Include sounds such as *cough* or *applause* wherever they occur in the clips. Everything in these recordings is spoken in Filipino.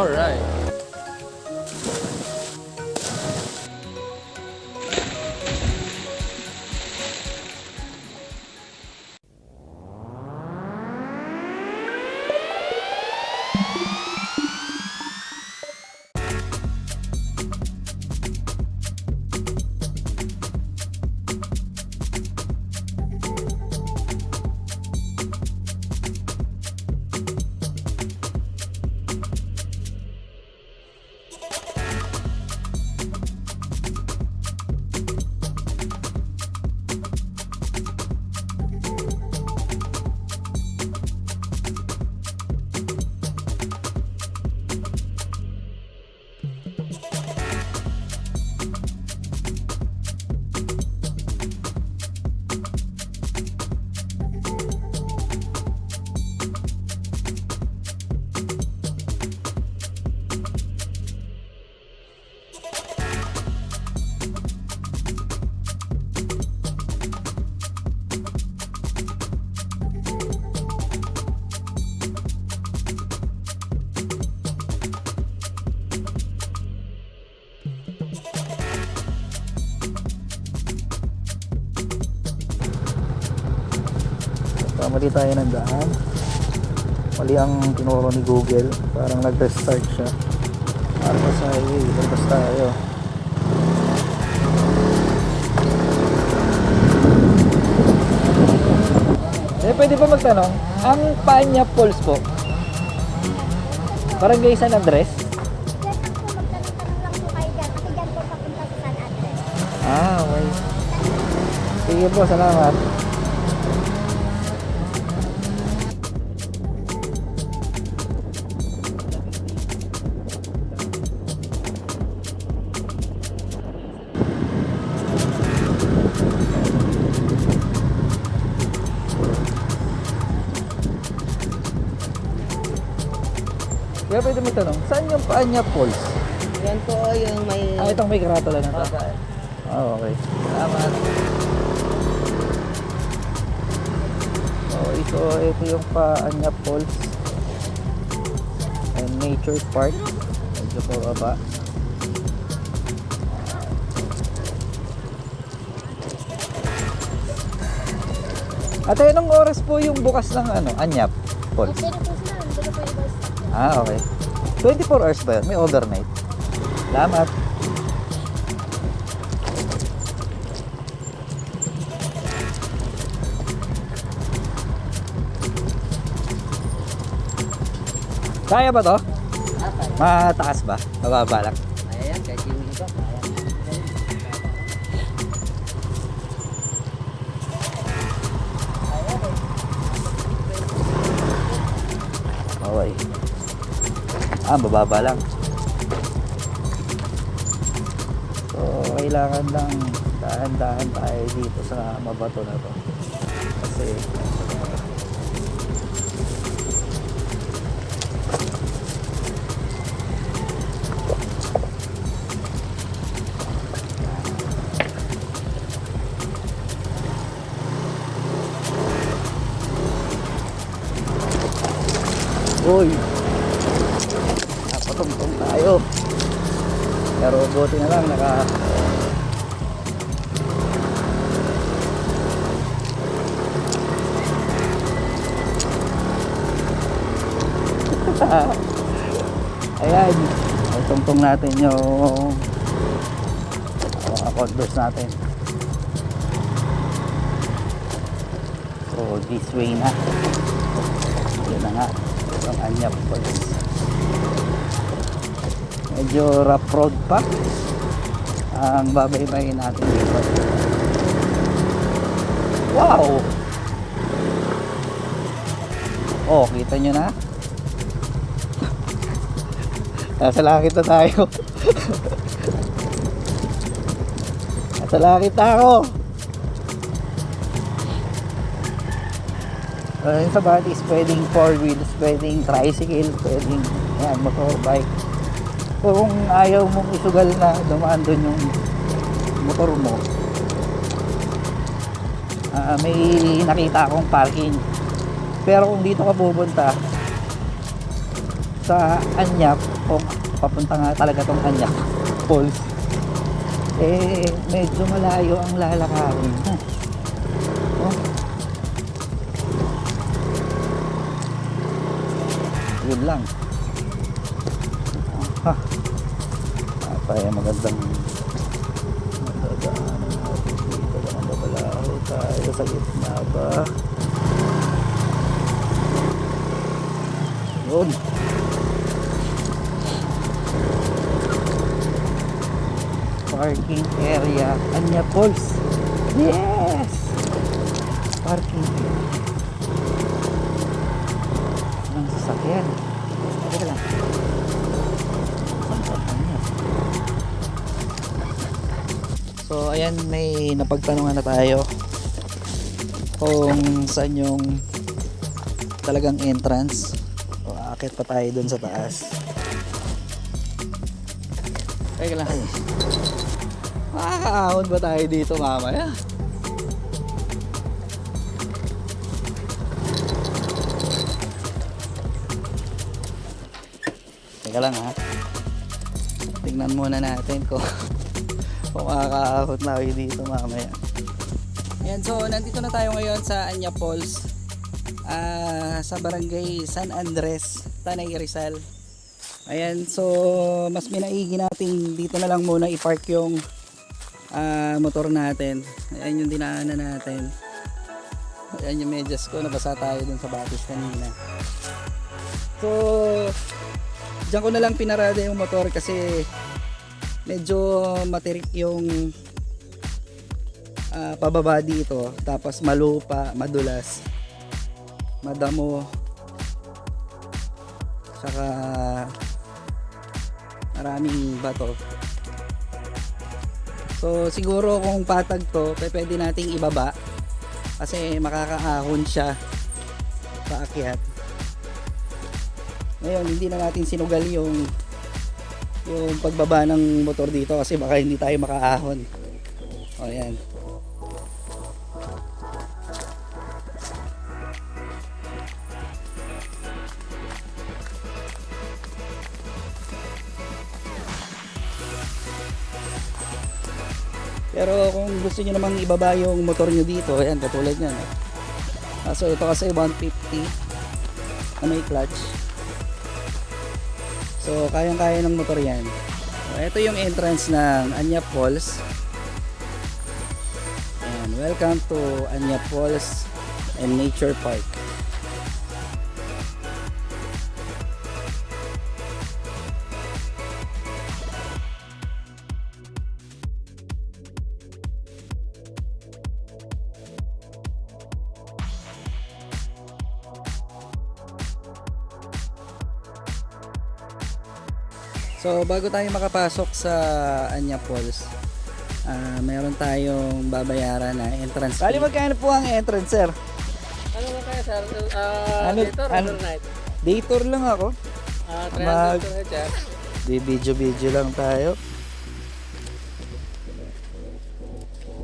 All right. Kamali tayo ng daan. Mali ang tinuro ni Google. Parang nag-restart siya. Para pa sa highway. Labas tayo. Eh, pwede pa magtanong, ang Panya Falls po, barangay San Andres. Ah, okay. Sige po, salamat. Paanya Falls? Yan po yung may... Ah, itong may karatula na to. Ah, okay. Salamat. Okay, so ito yung Paanya Falls and Nature Park. Medyo pababa. Ate, anong oras po yung bukas ng ano, Anyap Falls? Po po. Ah, okay. 24 hours ba yun? May overnight? Salamat. Kaya ba to? Mataas ba? Mababa Ah, bababa lang. So, kailangan lang dahan-dahan tayo dito sa mabato na to. Kasi, buti na lang naka... *laughs* Ayan. Tungtong natin yung mga condos natin. So, this way na. Yun na nga. Ang Anyap Falls. Medyo rough road pa. Ang babaybayin natin dito. Wow! Oh, kita nyo na? Nasa langit na tayo. *laughs* Nasa langit na ako. Uh, sa bati is pwedeng four wheels, pwedeng tricycle, pwedeng yan, motorbike. So kung ayaw mong isugal na dumaan doon yung motor mo, ah, may nakita akong parking. Pero kung dito ka pupunta, sa Anyap, kung papunta nga talaga tong Anyap Falls, eh, medyo malayo ang lalakarin mo. *laughs* Oh. Yun lang. Ha. Papaya magandang madadaanan natin dito. Baka mabalaho tayo sa gitna ba? Yun. Parking area. Anya Falls. Yes! Parking area. Ng sasakyan. So, ayan, may napagtanungan na tayo kung saan yung talagang entrance. O, aakit pa tayo dun sa taas. Teka lang. Makakaahon ba tayo dito mamaya? Teka lang ha. Tingnan muna natin kung kung makakaahon tayo dito mamaya. Ayan, so nandito na tayo ngayon sa Anya Falls. ah, sa barangay San Andres, Tanay Rizal. Ayan, so mas minaigi natin dito na lang muna i-park yung ah, motor natin. Ayan yung dinaanan natin. Ayan yung medyas ko, nabasa tayo dun sa batis kanina. So, Diyan ko na lang pinarada yung motor kasi medyo matirik yung ah, pababa dito. Tapos malupa, madulas, madamo. Saka maraming bato. So siguro kung patag to, pwede nating ibaba kasi makakaahon siya paakyat. Ngayon, hindi na natin sinugal yung yung pagbaba ng motor dito kasi baka hindi tayo makaahon. O yan. Pero kung gusto niyo namang ibaba yung motor niyo dito, ayan katulad niyan. eh. Ah, so ito kasi 150 na may clutch. So, kayang-kaya ng motor yan. So, ito yung entrance ng Anya Falls. And welcome to Anya Falls and Nature Park. So, bago tayo makapasok sa Anya Falls, ah mayroon tayong babayaran na entrance fee. Bali, magkano po ang entrance, sir? Ano ba kaya sir? Uh, Ano- dito or ano- overnight? Day tour lang ako. Uh, Mag- 300 to head sir. Di video-video lang tayo.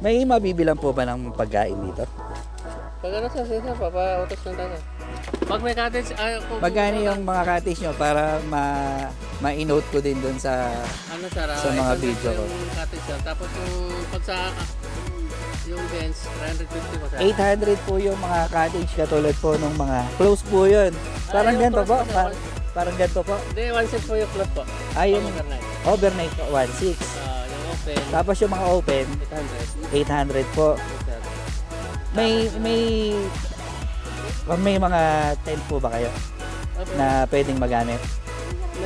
May mabibilang po ba ng pagkain dito? Pag ano sir, sir, papautos lang tayo. Pag may cottage, ay, kung Magkano yung mga cottage nyo para ma ma-note ko din doon sa ano sir, ah, sa mga 800 video ko. Yung cottage sir. Tapos yung pag sa yung bench, 350 ko sir. 800 po yung mga cottage katulad po nung mga close po yun. Parang yung ganito close po. po, sir. Par- parang ganito po. Hindi, 1.6 po yung float po. Ay, yung overnight. overnight po, 1.6. Ah, yung open, Tapos yung mga open, 800. 800 po. Yes, sir. May may may mga tent po ba kayo Okay. na pwedeng magamit?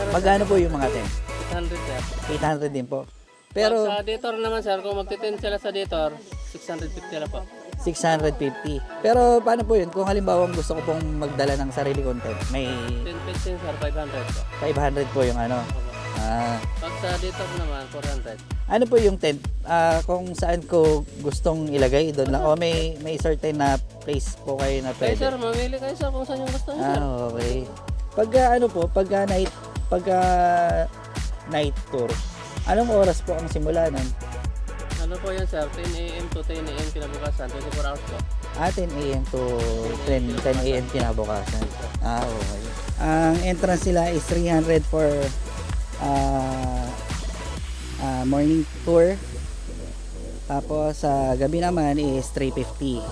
Magkano po yung mga tent? 800 sir. 800 din po. Pero sa Dator naman sir, kung magtitin sila sa Dator, 650 lang po. 650. Pero paano po yun? Kung halimbawa gusto ko pong magdala ng sarili kong tent, may 10 15 sir, 500 po. 500 po yung ano. Opo. Ah, Pag sa Dator naman, 400. ano po yung tent? Ah, kung saan ko gustong ilagay doon lang o may may certain na place po kayo na Kayo sir, pwede. mamili kayo sir kung saan yung gusto niyo sir. Ah, okay. Pagka ano po, pagka night pagka night tour, anong oras po ang simula nun? Ano po yan sir, 10 a.m. to 10 a.m. kinabukasan, 24 hours po. Ah, 10 a.m. to 10, 10 a.m. kinabukasan. Ah, okay. Ang entrance nila is 300 for ah, ah, morning tour. Tapos sa gabi naman is 350.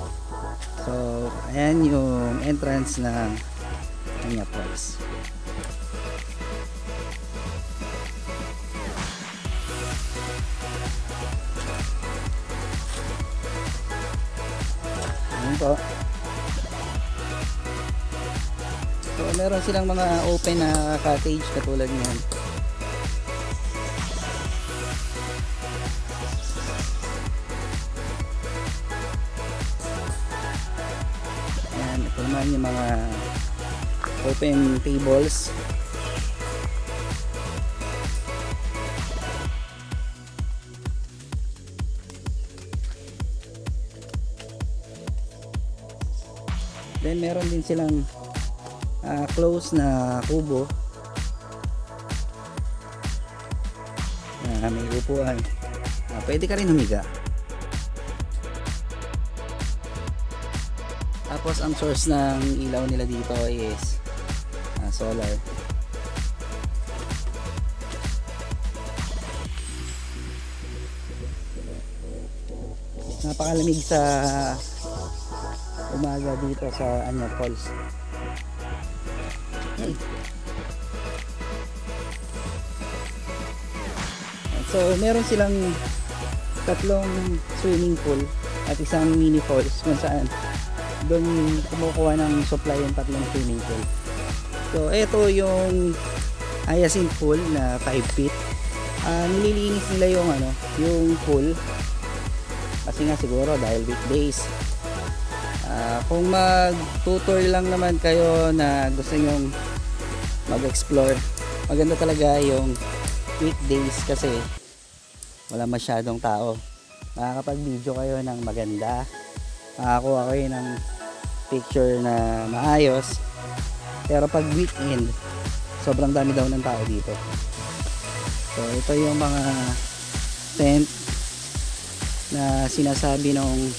So, ayan yung entrance ng Anya Falls. Ayan po. So, meron silang mga open na cottage katulad niyan. Naman yung mga open tables. Then meron din silang ah, close na kubo na may upuan. Ah, pwede ka rin humiga. Tapos ang source ng ilaw nila dito is ah, solar. Napakalamig sa umaga dito sa Anya Falls. So, meron silang tatlong swimming pool at isang mini falls kung saan doon kumukuha ng supply yung tatlong swimming pool. So, ito yung hyacinth pool na 5 feet. Ah, nililinis nila yung ano, yung pool. Kasi nga siguro dahil weekdays. Ah, kung mag-tutor lang naman kayo na gusto nyong mag-explore, maganda talaga yung weekdays kasi wala masyadong tao. Makakapag-video kayo ng maganda. Makakuha kayo ng picture na maayos. Pero pag weekend, sobrang dami daw ng tao dito. So ito yung mga tent na sinasabi nung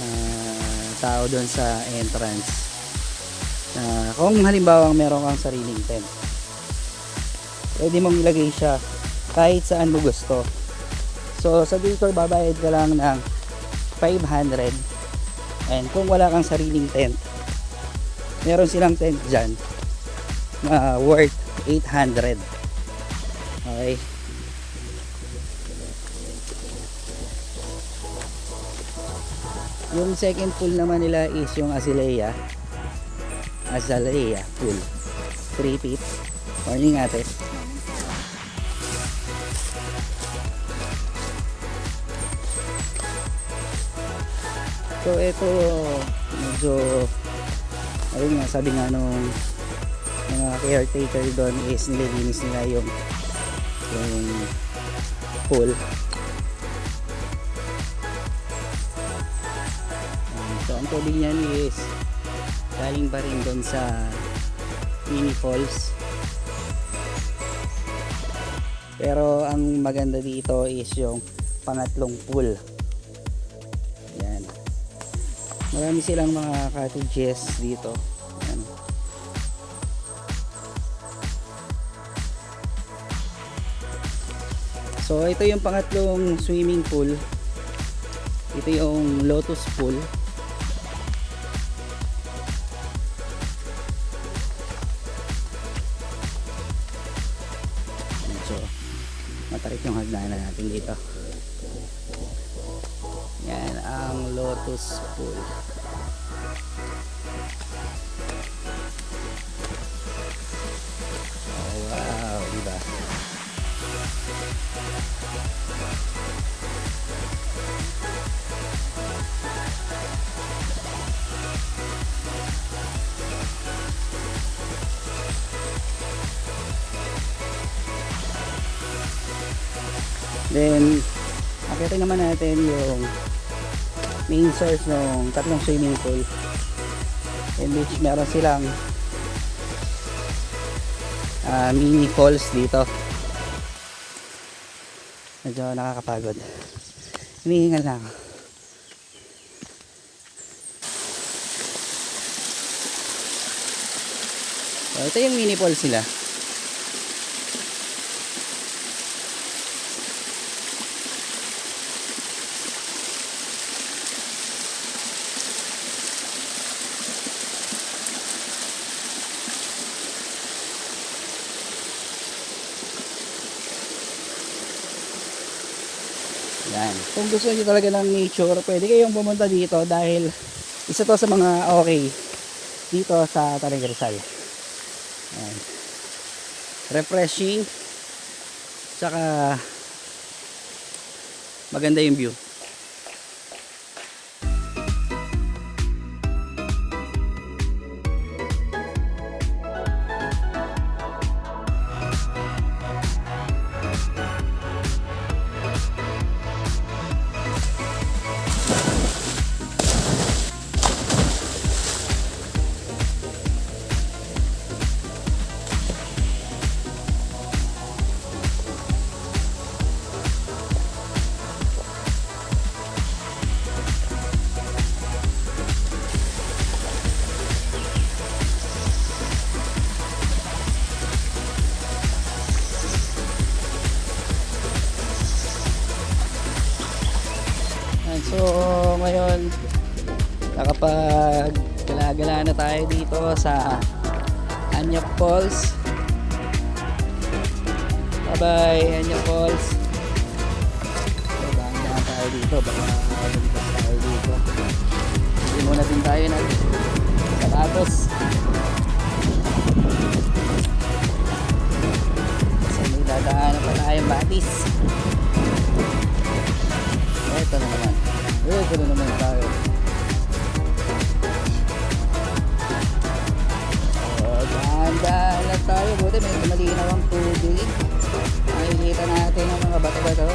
ah, tao doon sa entrance. Na kung halimbawa meron kang sariling tent, pwede mong ilagay siya kahit saan mo gusto. So sa dito babayad ka lang ng 500 and kung wala kang sariling tent meron silang tent dyan na worth 800 okay. Yung second pool naman nila is yung Azalea. Azalea pool. 3 feet. Morning ate So ito medyo ayun nga sabi nga nung mga caretaker doon is nililinis nila yung yung pool. So ang tubig niyan is galing pa rin doon sa mini falls. Pero ang maganda dito is yung pangatlong pool. Marami silang mga cottages dito. Ayan. So ito yung pangatlong swimming pool. Ito yung lotus pool. Medyo matarik yung hagdanan natin dito. Pool. Oh, wow, diba? Then, akitin naman natin yung main source ng tatlong swimming pool. In which meron silang ah, mini falls dito. Medyo nakakapagod. Hinihingal na ako. So, ito yung mini falls nila. Yan. Kung gusto niyo talaga ng nature, pwede kayong pumunta dito dahil isa to sa mga okay dito sa Tanay Rizal. Yan. Refreshing. Tsaka maganda yung view. Ngayon nakapag gala na tayo dito sa Anya Falls. Bye bye Anya Falls. So, dahan tayo dito. Baka maligtas tayo dito. Hindi muna din tayo ng sapatos. Kasi may dadaanan pa tayong batis. Ito na naman. Ito na naman tayo. Oh, dahan-dahan lang tayo. Buti may malinaw ang tubig. Makikita natin ang mga bato-bato.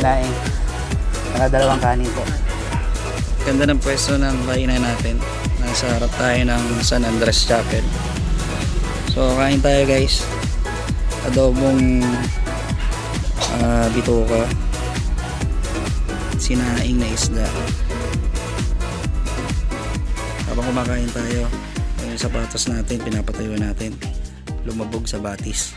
Sinaing. Saka dalawang kanin po. Ganda ng pwesto ng kainan natin. Nasa harap tayo ng San Andres Chapel. So kain tayo guys. Adobong ah, bituka. Sinaing na isda. Habang kumakain tayo, yung sapatos natin, pinapatayo natin. Lumabog sa batis.